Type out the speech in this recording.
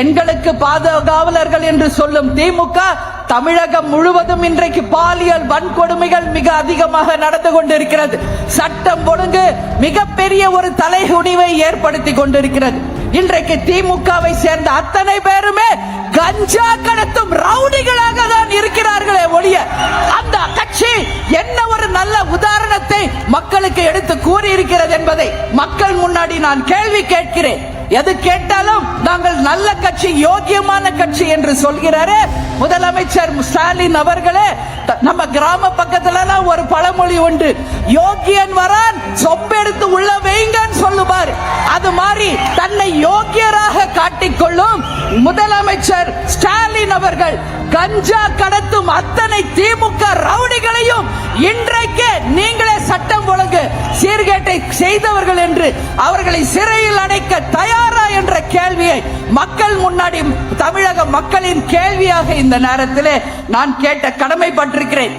பெண்களுக்கு பாதுகாவலர்கள் என்று சொல்லும் திமுக தமிழகம் முழுவதும் இன்றைக்கு பாலியல் வன்கொடுமைகள் மிக அதிகமாக நடந்து கொண்டிருக்கிறது. சட்டம் ஒழுங்கு மிகப்பெரிய ஒரு தலைகுனிவை ஏற்படுத்தி கொண்டிருக்கிறது. இன்றைக்கு திமுகவை சேர்ந்த அத்தனை பேருமே கஞ்சா கடத்தும் ரவுடிகளாக தான் இருக்கிறார்களே ஒழிய அந்த கட்சி என்ன ஒரு நல்ல உதாரணத்தை மக்களுக்கு எடுத்து கூறியிருக்கிறது என்பதை மக்கள் முன்னாடி நான் கேள்வி கேட்கிறேன். எது கேட்டாலும் நாங்கள் நல்ல கட்சி யோக்கியமான கட்சி என்று சொல்கிறாரே. முதலமைச்சர் ஸ்டாலின் அவர்களே த- நம்ம கிராம பக்கத்துல ஒரு பழமொழி உண்டு. யோக்கியன் வரான் சொம்பெடுத்து உள்ள வைங்கன்னு சொல்லுவார். அது மாதிரி தன்னை யோக்கியராக காட்டிக்கொள்ளும் முதலமைச்சர் ஸ்டாலின் அவர்கள் கஞ்சா கடத்தும் அத்தனை திமுக ரவுடிகளையும் இன்றைக்கு நீங்க சீர்கேட்டை செய்தவர்கள் என்று அவர்களை சிறையில் அடைக்க தயாரா என்ற கேள்வியை மக்கள் முன்னாடி தமிழக மக்களின் கேள்வியாக இந்த நேரத்திலே நான் கேட்ட கடமைப்பட்டிருக்கிறேன்.